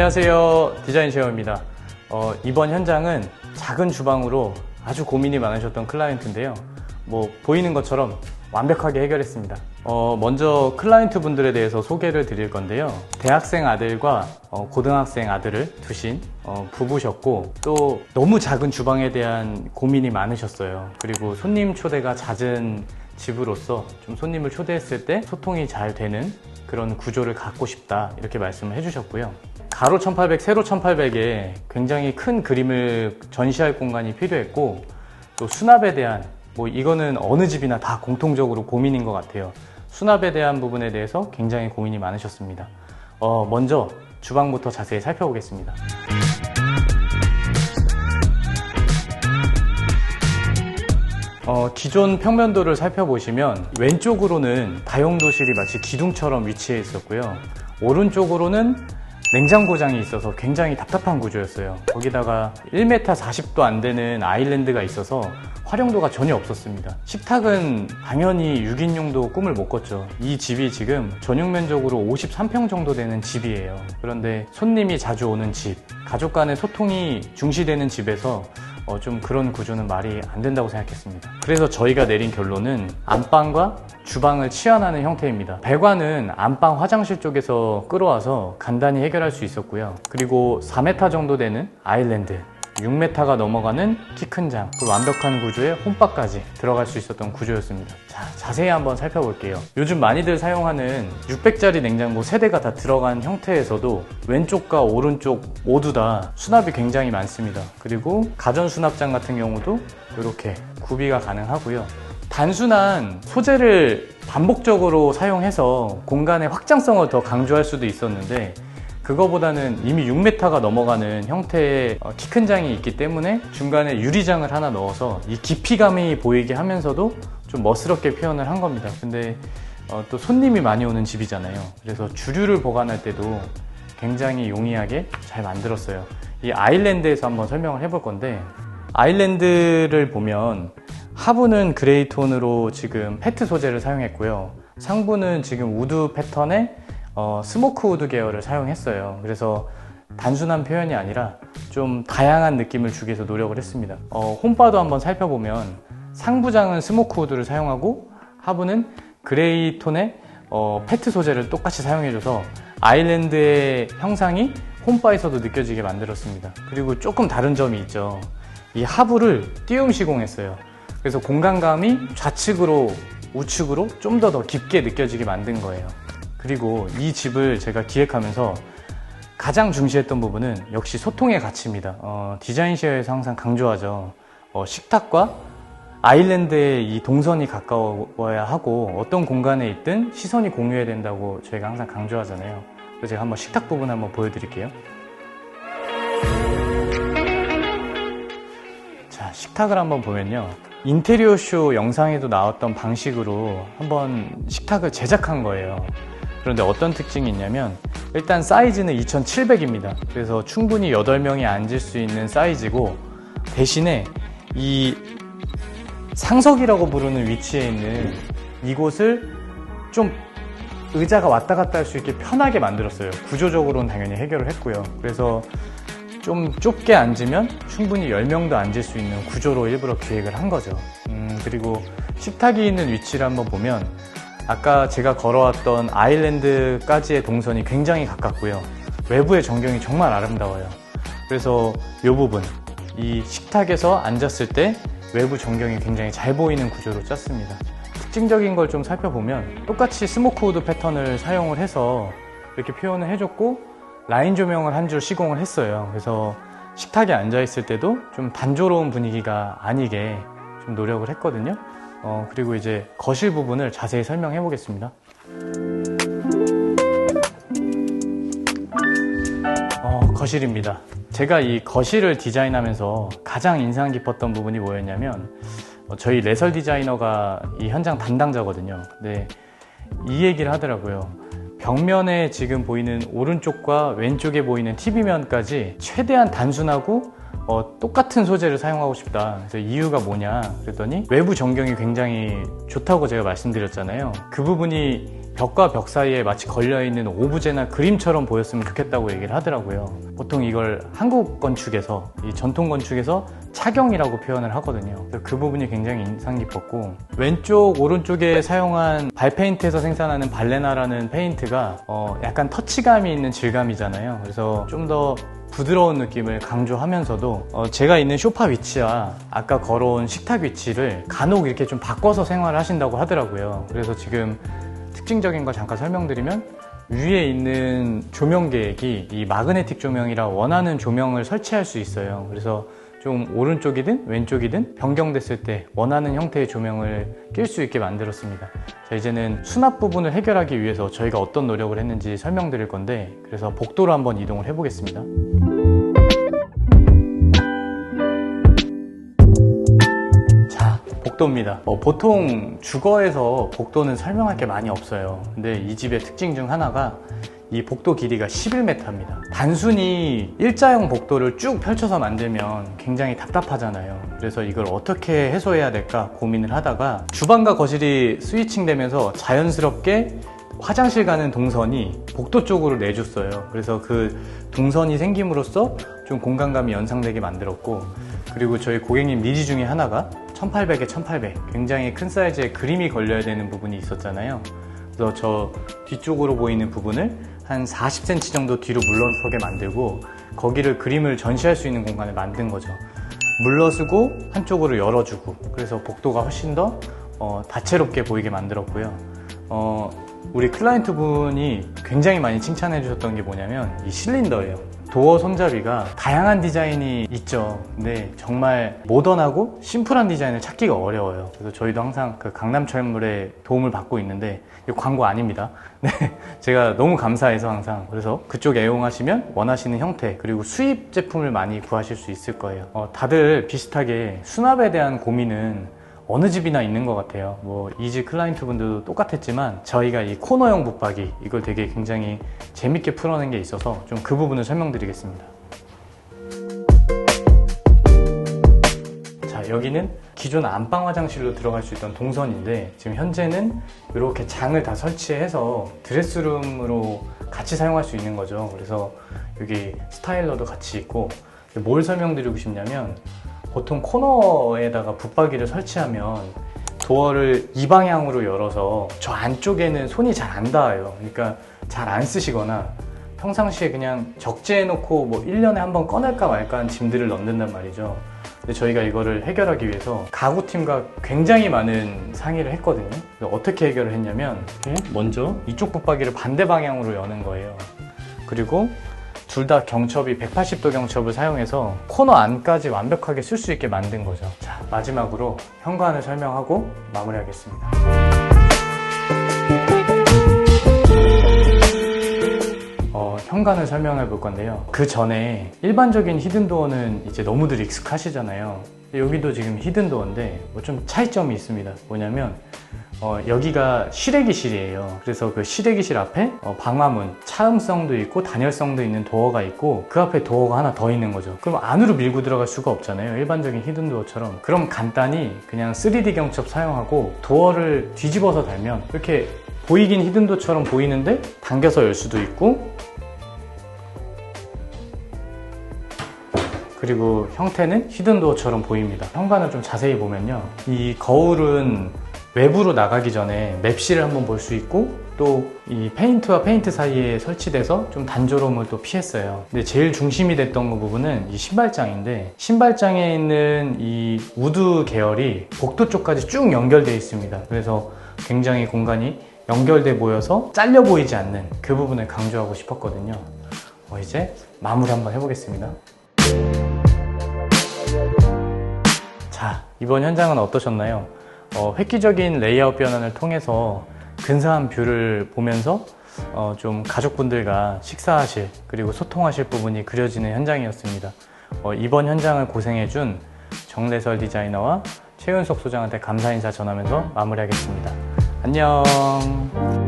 안녕하세요. 디자인 쉐어입니다. 어, 이번 현장은 작은 주방으로 아주 고민이 많으셨던 클라이언트인데요. 뭐 보이는 것처럼 완벽하게 해결했습니다. 어, 먼저 클라이언트 분들에 대해서 소개를 드릴 건데요. 대학생 아들과 어, 고등학생 아들을 두신 어, 부부셨고 또 너무 작은 주방에 대한 고민이 많으셨어요. 그리고 손님 초대가 잦은 집으로서 좀 손님을 초대했을 때 소통이 잘 되는 그런 구조를 갖고 싶다 이렇게 말씀을 해주셨고요 가로 1800, 세로 1800에 굉장히 큰 그림을 전시할 공간이 필요했고 또 수납에 대한 뭐 이거는 어느 집이나 다 공통적으로 고민인 것 같아요. 수납에 대한 부분에 대해서 굉장히 고민이 많으셨습니다. 어, 먼저 주방부터 자세히 살펴보겠습니다. 어, 기존 평면도를 살펴보시면 왼쪽으로는 다용도실이 마치 기둥처럼 위치해 있었고요. 오른쪽으로는 냉장고장이 있어서 굉장히 답답한 구조였어요. 거기다가 1m 40도 안 되는 아일랜드가 있어서 활용도가 전혀 없었습니다. 식탁은 당연히 6인용도 꿈을 못 꿨죠. 이 집이 지금 전용 면적으로 53평 정도 되는 집이에요. 그런데 손님이 자주 오는 집 가족 간의 소통이 중시되는 집에서 어, 좀 그런 구조는 말이 안 된다고 생각했습니다. 그래서 저희가 내린 결론은 안방과 주방을 치환하는 형태입니다. 배관은 안방 화장실 쪽에서 끌어와서 간단히 해결할 수 있었고요. 그리고 4m 정도 되는 아일랜드 6m가 넘어가는 키 큰 장, 그 완벽한 구조에 홈바까지 들어갈 수 있었던 구조였습니다. 자, 자세히 한번 살펴볼게요. 요즘 많이들 사용하는 600짜리 냉장고 세대가 다 들어간 형태에서도 왼쪽과 오른쪽 모두 다 수납이 굉장히 많습니다. 그리고 가전 수납장 같은 경우도 이렇게 구비가 가능하고요. 단순한 소재를 반복적으로 사용해서 공간의 확장성을 더 강조할 수도 있었는데 그거보다는 이미 6m가 넘어가는 형태의 어, 키큰 장이 있기 때문에 중간에 유리장을 하나 넣어서 이 깊이감이 보이게 하면서도 좀 멋스럽게 표현을 한 겁니다. 근데 어, 또 손님이 많이 오는 집이잖아요. 그래서 주류를 보관할 때도 굉장히 용이하게 잘 만들었어요. 이 아일랜드에서 한번 설명을 해볼 건데 아일랜드를 보면 하부는 그레이 톤으로 지금 페트 소재를 사용했고요. 상부는 지금 우드 패턴의 어, 스모크 우드 계열을 사용했어요. 그래서 단순한 표현이 아니라 좀 다양한 느낌을 주기 위해서 노력을 했습니다. 어, 홈바도 한번 살펴보면 상부장은 스모크 우드를 사용하고 하부는 그레이 톤의 어, 페트 소재를 똑같이 사용해줘서 아일랜드의 형상이 홈바에서도 느껴지게 만들었습니다. 그리고 조금 다른 점이 있죠. 이 하부를 띄움 시공했어요. 그래서 공간감이 좌측으로 우측으로 좀 더더 깊게 느껴지게 만든 거예요 그리고 이 집을 제가 기획하면서 가장 중시했던 부분은 역시 소통의 가치입니다. 어, 디자인시어에서 항상 강조하죠. 어, 식탁과 아일랜드의 이 동선이 가까워야 하고 어떤 공간에 있든 시선이 공유해야 된다고 저희가 항상 강조하잖아요. 그래서 제가 한번 식탁 부분 한번 보여드릴게요. 자 식탁을 한번 보면요. 인테리어 쇼 영상에도 나왔던 방식으로 한번 식탁을 제작한 거예요 그런데 어떤 특징이 있냐면 일단 사이즈는 2700입니다. 그래서 충분히 8명이 앉을 수 있는 사이즈고 대신에 이 상석이라고 부르는 위치에 있는 이곳을 좀 의자가 왔다 갔다 할 수 있게 편하게 만들었어요. 구조적으로는 당연히 해결을 했고요. 그래서 좀 좁게 앉으면 충분히 10명도 앉을 수 있는 구조로 일부러 기획을 한 거죠. 음, 그리고 식탁이 있는 위치를 한번 보면 아까 제가 걸어왔던 아일랜드까지의 동선이 굉장히 가깝고요. 외부의 전경이 정말 아름다워요. 그래서 이 부분 이 식탁에서 앉았을 때 외부 전경이 굉장히 잘 보이는 구조로 짰습니다. 특징적인 걸 좀 살펴보면 똑같이 스모크 우드 패턴을 사용을 해서 이렇게 표현을 해줬고 라인 조명을 한 줄 시공을 했어요. 그래서 식탁에 앉아 있을 때도 좀 단조로운 분위기가 아니게 좀 노력을 했거든요 어, 그리고 이제 거실 부분을 자세히 설명해 보겠습니다. 어, 거실입니다. 제가 이 거실을 디자인하면서 가장 인상 깊었던 부분이 뭐였냐면 어, 저희 레설 디자이너가 이 현장 담당자거든요. 근데 이 얘기를 하더라고요. 벽면에 지금 보이는 오른쪽과 왼쪽에 보이는 TV면까지 최대한 단순하고 어, 똑같은 소재를 사용하고 싶다 그래서 이유가 뭐냐 그랬더니 외부 전경이 굉장히 좋다고 제가 말씀드렸잖아요 그 부분이 벽과 벽 사이에 마치 걸려있는 오브제나 그림처럼 보였으면 좋겠다고 얘기를 하더라고요. 보통 이걸 한국 건축에서, 이 전통 건축에서 착용이라고 표현을 하거든요. 그 부분이 굉장히 인상 깊었고, 왼쪽, 오른쪽에 사용한 발페인트에서 생산하는 발레나라는 페인트가 어, 약간 터치감이 있는 질감이잖아요. 그래서 좀더 부드러운 느낌을 강조하면서도 어, 제가 있는 쇼파 위치와 아까 걸어온 식탁 위치를 간혹 이렇게 좀 바꿔서 생활을 하신다고 하더라고요. 그래서 지금 특징적인 거 잠깐 설명드리면 위에 있는 조명 계획이 이 마그네틱 조명이라 원하는 조명을 설치할 수 있어요. 그래서 좀 오른쪽이든 왼쪽이든 변경됐을 때 원하는 형태의 조명을 낄 수 있게 만들었습니다. 자, 이제는 수납 부분을 해결하기 위해서 저희가 어떤 노력을 했는지 설명드릴 건데 그래서 복도로 한번 이동을 해보겠습니다. 복도입니다. 어, 보통 주거에서 복도는 설명할 게 많이 없어요. 근데 이 집의 특징 중 하나가 이 복도 길이가 11m입니다. 단순히 일자형 복도를 쭉 펼쳐서 만들면 굉장히 답답하잖아요. 그래서 이걸 어떻게 해소해야 될까 고민을 하다가 주방과 거실이 스위칭 되면서 자연스럽게 화장실 가는 동선이 복도 쪽으로 내줬어요. 그래서 그 동선이 생김으로써 좀 공간감이 연상되게 만들었고, 그리고 저희 고객님 니즈 중에 하나가 1800에 1800. 굉장히 큰 사이즈의 그림이 걸려야 되는 부분이 있었잖아요. 그래서 저 뒤쪽으로 보이는 부분을 한 40cm 정도 뒤로 물러서게 만들고, 거기를 그림을 전시할 수 있는 공간을 만든 거죠. 물러서고 한쪽으로 열어주고, 그래서 복도가 훨씬 더 어, 다채롭게 보이게 만들었고요. 어, 우리 클라이언트 분이 굉장히 많이 칭찬해 주셨던 게 뭐냐면 이 실린더예요. 도어 손잡이가 다양한 디자인이 있죠. 근데 정말 모던하고 심플한 디자인을 찾기가 어려워요. 그래서 저희도 항상 그 강남철물에 도움을 받고 있는데 이거 광고 아닙니다. 네, 제가 너무 감사해서 항상 그래서 그쪽 애용하시면 원하시는 형태 그리고 수입 제품을 많이 구하실 수 있을 거예요. 어, 다들 비슷하게 수납에 대한 고민은 어느 집이나 있는 것 같아요. 뭐 이지 클라이언트 분들도 똑같았지만 저희가 이 코너형 붙박이 이걸 되게 굉장히 재밌게 풀어낸 게 있어서 좀 그 부분을 설명드리겠습니다. 자 여기는 기존 안방 화장실로 들어갈 수 있던 동선인데 지금 현재는 이렇게 장을 다 설치해서 드레스룸으로 같이 사용할 수 있는 거죠. 그래서 여기 스타일러도 같이 있고 뭘 설명드리고 싶냐면 보통 코너에다가 붙박이를 설치하면 도어를 이 방향으로 열어서 저 안쪽에는 손이 잘 안 닿아요. 그러니까 잘 안 쓰시거나 평상시에 그냥 적재해 놓고 뭐 1년에 한 번 꺼낼까 말까 한 짐들을 넣는단 말이죠. 근데 저희가 이거를 해결하기 위해서 가구팀과 굉장히 많은 상의를 했거든요. 어떻게 해결을 했냐면 먼저 이쪽 붙박이를 반대 방향으로 여는 거예요. 그리고 둘 다 경첩이 180도 경첩을 사용해서 코너 안까지 완벽하게 쓸 수 있게 만든 거죠. 자, 마지막으로 현관을 설명하고 마무리하겠습니다. 어, 현관을 설명해 볼 건데요. 그 전에 일반적인 히든도어는 이제 너무들 익숙하시잖아요. 여기도 지금 히든도어인데 뭐 좀 차이점이 있습니다. 뭐냐면 어, 여기가 실외기실이에요. 그래서 그 실외기실 앞에 어, 방화문, 차음성도 있고 단열성도 있는 도어가 있고 그 앞에 도어가 하나 더 있는 거죠. 그럼 안으로 밀고 들어갈 수가 없잖아요. 일반적인 히든도어처럼. 그럼 간단히 그냥 3D 경첩 사용하고 도어를 뒤집어서 달면 이렇게 보이긴 히든도어처럼 보이는데 당겨서 열 수도 있고 그리고 형태는 히든도어처럼 보입니다. 현관을 좀 자세히 보면요. 이 거울은 외부로 나가기 전에 맵시를 한번 볼 수 있고 또 이 페인트와 페인트 사이에 설치돼서 좀 단조로움을 또 피했어요. 근데 제일 중심이 됐던 그 부분은 이 신발장인데 신발장에 있는 이 우드 계열이 복도 쪽까지 쭉 연결되어 있습니다. 그래서 굉장히 공간이 연결돼 보여서 잘려 보이지 않는 그 부분을 강조하고 싶었거든요. 어, 이제 마무리 한번 해보겠습니다. 이번 현장은 어떠셨나요? 어, 획기적인 레이아웃 변환을 통해서 근사한 뷰를 보면서 어, 좀 가족분들과 식사하실 그리고 소통하실 부분이 그려지는 현장이었습니다. 어, 이번 현장을 고생해준 정래설 디자이너와 최윤석 소장한테 감사 인사 전하면서 마무리하겠습니다. 안녕.